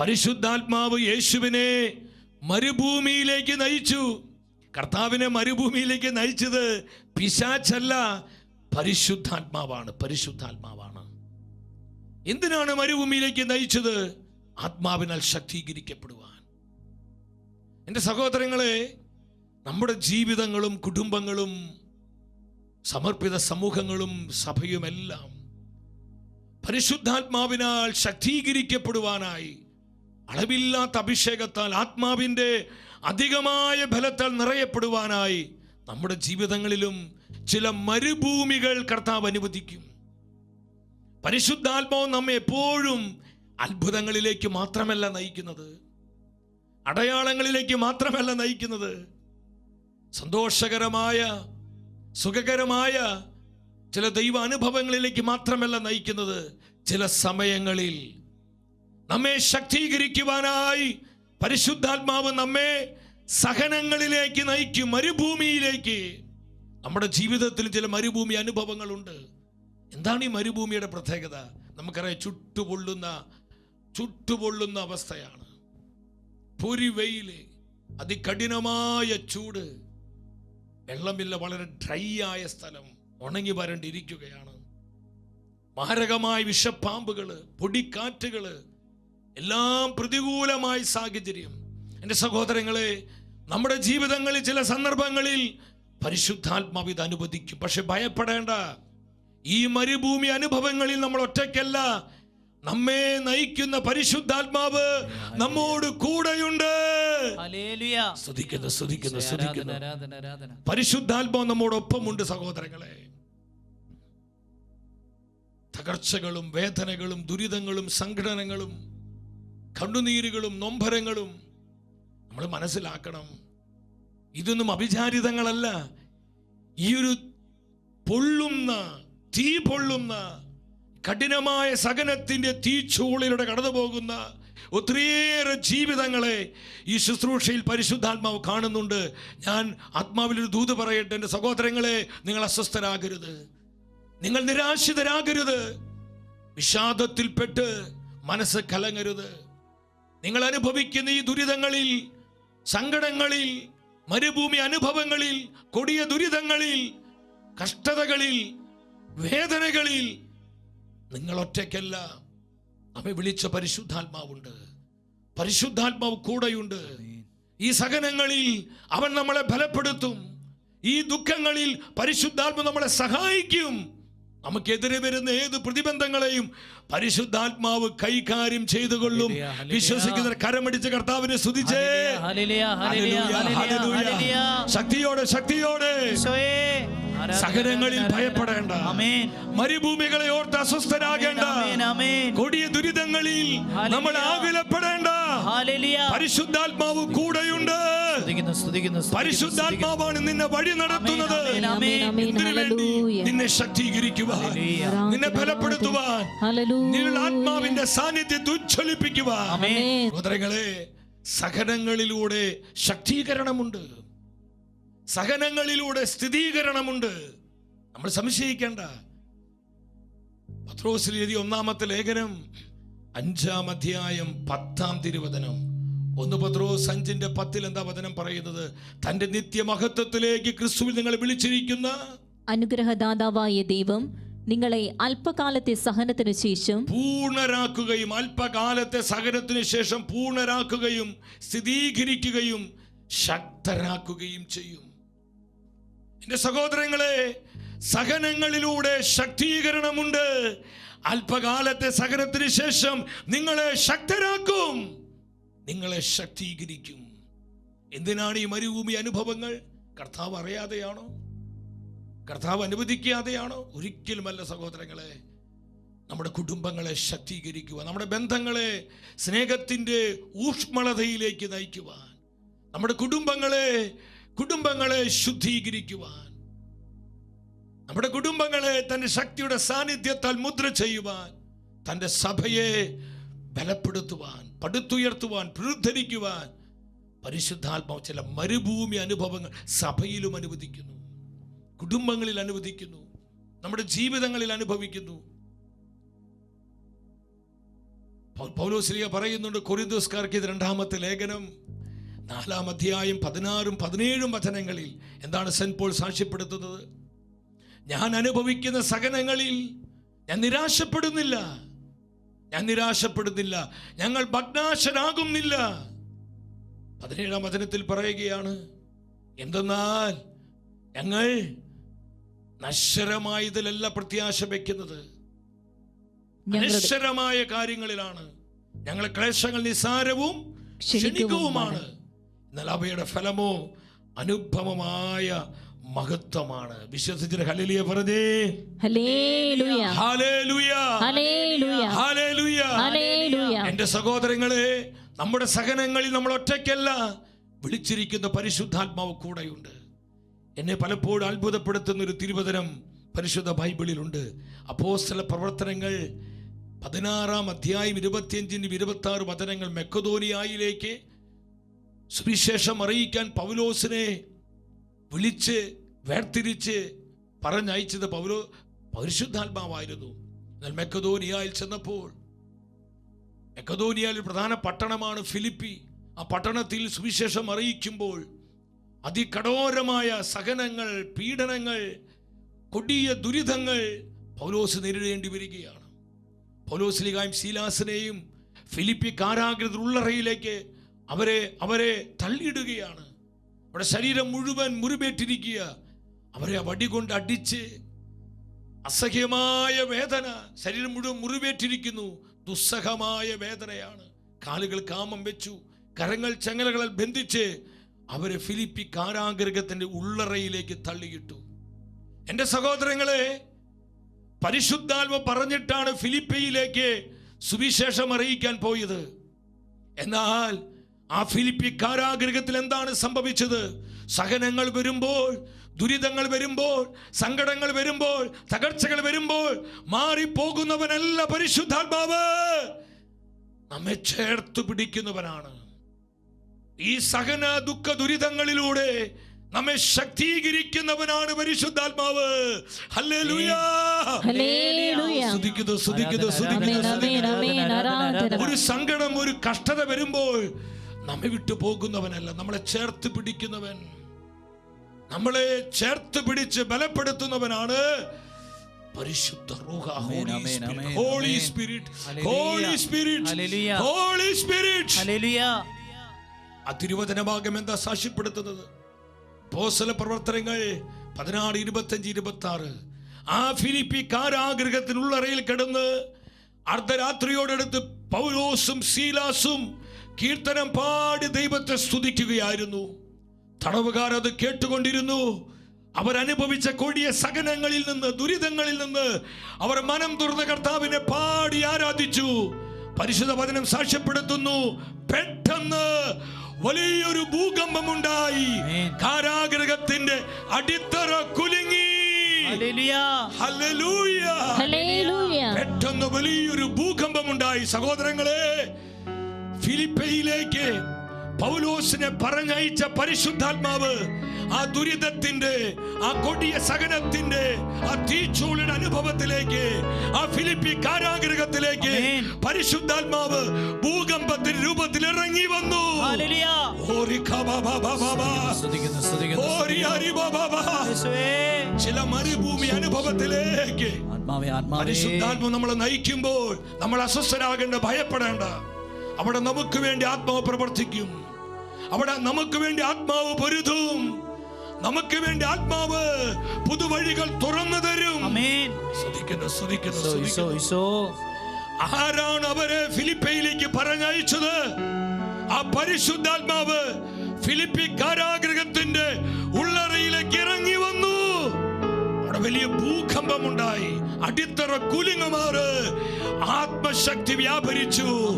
പരിശുദ്ധാത്മാവ് യേശുവിനെ മരുഭൂമിയിലേക്ക് നയിച്ചു. കർത്താവിനെ മരുഭൂമിയിലേക്ക് നയിച്ചത് പിശാച്ചല്ല പരിശുദ്ധാത്മാവാണ് പരിശുദ്ധാത്മാവാണ്. എന്തിനാണ് മരുഭൂമിയിലേക്ക് നയിച്ചത്? ആത്മാവിനാൽ ശക്തീകരിക്കപ്പെടുവാൻ. എന്റെ സഹോദരങ്ങളെ നമ്മുടെ ജീവിതങ്ങളും കുടുംബങ്ങളും സമർപ്പിത സമൂഹങ്ങളും സഭയുമെല്ലാം പരിശുദ്ധാത്മാവിനാൽ ശക്തീകരിക്കപ്പെടുവാനായി അളവില്ലാത്ത അഭിഷേകത്താൽ ആത്മാവിന്റെ അധികമായ ഫലത്താൽ നിറയപ്പെടുവാനായി നമ്മുടെ ജീവിതങ്ങളിലും ചില മരുഭൂമികൾ കർത്താവ് അനുവദിക്കും. പരിശുദ്ധാത്മാവ് നമ്മെ എപ്പോഴും അത്ഭുതങ്ങളിലേക്ക് മാത്രമല്ല നയിക്കുന്നത്. അടയാളങ്ങളിലേക്ക് മാത്രമല്ല നയിക്കുന്നത്. സന്തോഷകരമായ സുഖകരമായ ചില ദൈവ അനുഭവങ്ങളിലേക്ക് മാത്രമല്ല നയിക്കുന്നത് ചില സമയങ്ങളിൽ നമ്മെ ശക്തീകരിക്കുവാനായി പരിശുദ്ധാത്മാവ് നമ്മെ സഹനങ്ങളിലേക്ക് നയിക്കും മരുഭൂമിയിലേക്ക്. നമ്മുടെ ജീവിതത്തിൽ ചില മരുഭൂമി അനുഭവങ്ങളുണ്ട്. എന്താണ് ഈ മരുഭൂമിയുടെ പ്രത്യേകത? നമുക്കറിയാം ചുട്ടുപൊള്ളുന്ന ചുട്ടുപൊള്ളുന്ന അവസ്ഥയാണ്. പൊരി വെയിൽ അതികഠിനമായ ചൂട്. വെള്ളമില്ല വളരെ ഡ്രൈ ആയ സ്ഥലം. ഉണങ്ങി വരണ്ടിരിക്കുകയാണ്. മാരകമായ വിഷപ്പാമ്പുകൾ പൊടിക്കാറ്റുകൾ എല്ലാം പ്രതികൂലമായ സാഹചര്യം. എന്റെ സഹോദരങ്ങളെ നമ്മുടെ ജീവിതങ്ങളിൽ ചില സന്ദർഭങ്ങളിൽ പരിശുദ്ധാത്മാവ് ഇത് അനുവദിക്കും. പക്ഷെ ഭയപ്പെടേണ്ട. ഈ മരുഭൂമി അനുഭവങ്ങളിൽ നമ്മൾ ഒറ്റയ്ക്കല്ല. നമ്മെ നയിക്കുന്ന പരിശുദ്ധാത്മാവ് നമ്മോട് കൂടെയുണ്ട്. പരിശുദ്ധാത്മാവ് നമ്മോടൊപ്പമുണ്ട് സഹോദരങ്ങളെ. തകർച്ചകളും വേദനകളും ദുരിതങ്ങളും സംഘടനകളും കണ്ണുനീരുകളും നൊമ്പരങ്ങളും നമ്മൾ മനസ്സിലാക്കണം. ഇതൊന്നും അഭിചാരിതങ്ങളല്ല ഈ ഒരു പൊള്ളുന്ന തീ പൊള്ളുന്ന കഠിനമായ സകനത്തിന്റെ തീച്ചൂളിലൂടെ കടന്നു പോകുന്ന ഒത്തിരിയേറെ ജീവിതങ്ങളെ ഈ ശുശ്രൂഷയിൽ പരിശുദ്ധാത്മാവ് കാണുന്നുണ്ട്. ഞാൻ ആത്മാവിലൊരു ദൂത് പറയട്ടെ എന്റെ സഹോദരങ്ങളെ നിങ്ങൾ അസ്വസ്ഥരാകരുത്. നിങ്ങൾ നിരാശിതരാകരുത്. വിഷാദത്തിൽപ്പെട്ട് മനസ്സ് കലങ്ങരുത്. നിങ്ങൾ അനുഭവിക്കുന്ന ഈ ദുരിതങ്ങളിൽ സങ്കടങ്ങളിൽ മരുഭൂമി അനുഭവങ്ങളിൽ കൊടിയ ദുരിതങ്ങളിൽ കഷ്ടതകളിൽ വേദനകളിൽ നിങ്ങൾ ഒറ്റയ്ക്കല്ല. അവ വിളിച്ച പരിശുദ്ധാത്മാവുണ്ട്. പരിശുദ്ധാത്മാവ് കൂടെയുണ്ട്. ഈ സഹനങ്ങളിൽ അവൻ നമ്മളെ ബലപ്പെടുത്തും. ഈ ദുഃഖങ്ങളിൽ പരിശുദ്ധാത്മ നമ്മളെ സഹായിക്കും. നമുക്കെതിരെ വരുന്ന ഏത് പ്രതിബന്ധങ്ങളെയും പരിശുദ്ധാത്മാവ് കൈകാര്യം ചെയ്തുകൊള്ളും. വിശ്വസിക്കുന്ന കരമടിച്ച കർത്താവിനെ സ്തുതിച്ചേ. ശക്തിയോടെ ശക്തിയോടെ സഹനങ്ങളിൽ ഭയപ്പെടേണ്ട. മരുഭൂമികളെ ഓർത്ത് അസ്വസ്ഥരാകേണ്ട. കൊടിയ ദുരിതങ്ങളിൽ നമ്മൾ. ആകുലപ്പെടേണ്ട. പരിശുദ്ധാത്മാവ് കൂടെയുണ്ട് പരിശുദ്ധാത്മാവാണ് നിന്നെ വഴി നടത്തുന്നത്. നിന്നെ ശക്തീകരിക്കുവാൻ ഹല്ലേലൂയ. നിന്നെ ബലപ്പെടുത്തുവാൻ നിങ്ങളുടെ ആത്മാവിന്റെ സാന്നിധ്യത്തെ ഉജ്ജ്വലിപ്പിക്കുവാൻ. സഹോദരങ്ങളെ സഹനങ്ങളിലൂടെ ശക്തീകരണമുണ്ട്. സഹനങ്ങളിലൂടെ സ്ഥിരീകരണമുണ്ട് നമ്മൾ സംശയിക്കേണ്ട. പത്രോസിൽ എഴുതിയ ഒന്നാമത്തെ ലേഖനം അഞ്ചാം അധ്യായം പത്താം തിരുവചനം. ഒന്ന് പത്രോസ് സഞ്ചിന്റെ പത്തിൽ എന്താ വചനം പറയുന്നത്? തന്റെ നിത്യമഹത്വത്തിലേക്ക് ക്രിസ്തുവിൽ നിങ്ങളെ വിളിച്ചിരിക്കുന്ന അനുഗ്രഹദാതാവായ ദൈവം നിങ്ങളെ അല്പകാലത്തെ സഹനത്തിനു ശേഷം പൂർണരാക്കുകയും അല്പകാലത്തെ സഹനത്തിനു ശേഷം പൂർണരാക്കുകയും സ്ഥിരീകരിക്കുകയും ശക്തരാക്കുകയും ചെയ്യും. എന്റെ സഹോദരങ്ങളെ സഹനങ്ങളിലൂടെ ശക്തീകരണമുണ്ട്. അല്പകാലത്തെ സഹനത്തിന് ശേഷം നിങ്ങളെ ശക്തരാക്കും. നിങ്ങളെ ശക്തീകരിക്കും. എന്തിനാണ് ഈ മരുഭൂമി അനുഭവങ്ങൾ? കർത്താവ് അറിയാതെയാണോ? കർത്താവ് അനുവദിക്കാതെയാണോ? ഒരിക്കലുമല്ല സഹോദരങ്ങളെ. നമ്മുടെ കുടുംബങ്ങളെ ശക്തീകരിക്കുക നമ്മുടെ ബന്ധങ്ങളെ സ്നേഹത്തിന്റെ ഊഷ്മളതയിലേക്ക് നയിക്കുവാൻ നമ്മുടെ കുടുംബങ്ങളെ കുടുംബങ്ങളെ ശുദ്ധീകരിക്കുവാൻ നമ്മുടെ കുടുംബങ്ങളെ തന്റെ ശക്തിയുടെ സാന്നിധ്യത്താൽ മുദ്ര ചെയ്യുവാൻ തന്റെ സഭയെ ബലപ്പെടുത്തുവാൻ പടുത്തുയർത്തുവാൻ പുനരുദ്ധരിക്കുവാൻ. പരിശുദ്ധാത്മാവ് ചില മരുഭൂമി അനുഭവങ്ങൾ സഭയിലും അനുവദിക്കുന്നു. കുടുംബങ്ങളിൽ അനുവദിക്കുന്നു. നമ്മുടെ ജീവിതങ്ങളിൽ അനുഭവിക്കുന്നു. പൗലോസ്ലിയ പറയുന്നുണ്ട് കൊറിന്തോസ്കാർക്ക് ഇത് രണ്ടാമത്തെ ലേഖനം. നാലാം അധ്യായം പതിനാറും പതിനേഴും വചനങ്ങളിൽ എന്താണ് സെന്റ് പോൾ സാക്ഷ്യപ്പെടുത്തുന്നത്? ഞാൻ അനുഭവിക്കുന്ന സഹനങ്ങളിൽ ഞാൻ നിരാശപ്പെടുന്നില്ല. ഞാൻ നിരാശപ്പെടുന്നില്ല. ഞങ്ങൾ ഭഗ്നാശനാകുന്നില്ല. പതിനേഴാം വചനത്തിൽ പറയുകയാണ് എന്തെന്നാൽ ഞങ്ങൾ നശ്വരമായതിലല്ല പ്രത്യാശ വയ്ക്കുന്നത്. നശ്വരമായ കാര്യങ്ങളിലാണ്. ഞങ്ങളെ ക്ലേശങ്ങൾ നിസാരവും ക്ഷണികവുമാണ് എന്നാൽ അവയുടെ ഫലമോ അനുഭവമായ മഹത്വമാണ്. വിശ്വസിച്ചിട്ട് ഹല്ലേലൂയ പറഞ്ഞേ. Hallelujah. Hallelujah. Hallelujah. Hallelujah. Hallelujah. എന്റെ സഹോദരങ്ങളെ നമ്മുടെ സഹനങ്ങളിൽ നമ്മൾ ഒറ്റയ്ക്കല്ല വിളിച്ചിരിക്കുന്ന പരിശുദ്ധാത്മാവ് കൂടെയുണ്ട്. എന്നെ പലപ്പോഴും അത്ഭുതപ്പെടുത്തുന്ന ഒരു തിരുവചനം പരിശുദ്ധ ബൈബിളിലുണ്ട്. അപ്പോസ്തല പ്രവർത്തനങ്ങൾ പതിനാറാം അധ്യായം ഇരുപത്തിയഞ്ചിനും ഇരുപത്തി ആറ് വചനങ്ങൾ മെക്കതോനിയായിലേക്ക് സുവിശേഷം അറിയിക്കാൻ പൗലോസിനെ വിളിച്ച് വേർതിരിച്ച് പറഞ്ഞയച്ചത് പൗരോ പരിശുദ്ധാത്മാവായിരുന്നു. എന്നാൽ മെക്കതോനിയായിൽ ചെന്നപ്പോൾ മെക്കതോനിയയിൽ പ്രധാന പട്ടണമാണ് ഫിലിപ്പി. ആ പട്ടണത്തിൽ സുവിശേഷം അറിയിക്കുമ്പോൾ അതികഠോരമായ സഹനങ്ങൾ പീഡനങ്ങൾ കൊടിയ ദുരിതങ്ങൾ പൗലോസ് നേരിടേണ്ടി വരികയാണ്. പൗലോസ്ലികായും ശീലാസിനെയും ഫിലിപ്പി കാരാഗ്രത ഉള്ളറയിലേക്ക് അവരെ അവരെ തള്ളിയിടുകയാണ്. അവിടെ ശരീരം മുഴുവൻ മുറിവേറ്റിരിക്കുക. അവരെ വടി കൊണ്ട് അടിച്ച് അസഹ്യമായ വേദന ശരീരം മുഴുവൻ മുറിവേറ്റിരിക്കുന്നു. ദുസ്സഹമായ വേദനയാണ്. കാലുകൾ കാമം വെച്ചു. കരങ്ങൾ ചങ്ങലകളിൽ ബന്ധിച്ച് അവരെ ഫിലിപ്പി കാരാഗ്രഹത്തിന്റെ ഉള്ളറയിലേക്ക് തള്ളിയിട്ടു. എന്റെ സഹോദരങ്ങളെ പരിശുദ്ധാത്മ പറഞ്ഞിട്ടാണ് ഫിലിപ്പയിലേക്ക് സുവിശേഷം അറിയിക്കാൻ പോയത്. എന്നാൽ ആ ഫിലിപ്പി കാരാഗ്രഹത്തിൽ എന്താണ് സംഭവിച്ചത്? സഹനങ്ങൾ വരുമ്പോൾ ദുരിതങ്ങൾ വരുമ്പോൾ സങ്കടങ്ങൾ വരുമ്പോൾ തകർച്ചകൾ വരുമ്പോൾ മാറിപ്പോകുന്നവനല്ല പരിശുദ്ധാത്മാവ്. നമ്മെ ചേർത്ത് പിടിക്കുന്നവനാണ്. ഈ സഹന ദുഃഖ ദുരിതങ്ങളിലൂടെ നമ്മെ ശക്തീകരിക്കുന്നവനാണ് പരിശുദ്ധാത്മാവ്. ഒരു സങ്കടം ഒരു കഷ്ടത വരുമ്പോൾ നമ്മെ വിട്ടു പോകുന്നവനല്ല നമ്മളെ ചേർത്ത് പിടിക്കുന്നവൻ. നമ്മളെ ചേർത്ത് പിടിച്ച് ബലപ്പെടുത്തുന്നവനാണ് പരിശുദ്ധ holy spirit holy spirit. Holy spirit ആ തിരുവചനഭാഗം എന്താ സാക്ഷ്യപ്പെടുത്തുന്നത്? പോസല പ്രവർത്തനങ്ങൾ പതിനാറ് ഇരുപത്തഞ്ച് ഇരുപത്തി ആറ് ആ ഫിലിപ്പി കാരാഗ്രഹത്തിനുള്ളറയിൽ കിടന്ന് അർദ്ധരാത്രിയോടടുത്ത് പൗലോസും സീലാസും കീർത്തനം പാടി ദൈവത്തെ സ്തുതിക്കുകയായിരുന്നു. തടവുകാർ അത് കേട്ടുകൊണ്ടിരുന്നു. അവരനുഭവിച്ച കൊടിയ സഹനങ്ങളിൽ നിന്ന് ദുരിതങ്ങളിൽ നിന്ന് അവർ മനം തുറന്ന കർത്താവിനെ പാടി ആരാധിച്ചു. പരിശുദ്ധ വചനം സാക്ഷ്യപ്പെടുത്തുന്നു. പെട്ടെന്ന് വലിയൊരു ഭൂകമ്പം ഉണ്ടായി. കാരാഗ്രഹത്തിന്റെ അടിത്തറ കുലുങ്ങി. പെട്ടെന്ന് വലിയൊരു ഭൂകമ്പം ഉണ്ടായി. സഹോദരങ്ങളെ ഫിലിപ്പയിലേക്ക് പൗലോസിനെ പറഞ്ഞയച്ച പരിശുദ്ധാത്മാവ് ആ ദുരിതത്തിന്റെ ആ കൊടിയ സഹനത്തിന്റെ ആ തീച്ചൂളിയുടെ അനുഭവത്തിലേക്ക് ആ ഫിലിപ്പി കാരാഗ്രഹത്തിലേക്ക് പരിശുദ്ധാത്മാവ് ഭൂകമ്പത്തിന്റെ രൂപത്തിൽ ഇറങ്ങി വന്നു. ചില മരുഭൂമി അനുഭവത്തിലേക്ക്. ആത്മാവേ ആത്മാവേ. പരിശുദ്ധാത്മ നമ്മളെ നയിക്കുമ്പോൾ നമ്മൾ അസ്വസ്ഥരാകേണ്ട ഭയപ്പെടേണ്ട. അവിടെ നമുക്ക് വേണ്ടി ആത്മാവ് പ്രവർത്തിക്കും. അവിടെ നമുക്ക് വേണ്ടി ആത്മാവ് പൊരുതും. നമുക്ക് വേണ്ടി ആത്മാവ് പുതുവഴികൾ തുറന്നു തരും. ആരാണ് അവരെ ഫിലിപ്പയിലേക്ക് പറഞ്ഞയച്ചത്? ആ പരിശുദ്ധാത്മാവ് ഫിലിപ്പി കാരാഗ്രഹത്തിന്റെ ഉള്ളറയിലേക്ക് ഇറങ്ങി വന്നു. അവിടെ വലിയ ഭൂകമ്പമുണ്ടായി. അടിത്തറ കുലുങ്ങമാറ് ആത്മശക്തി വ്യാപരിച്ചു.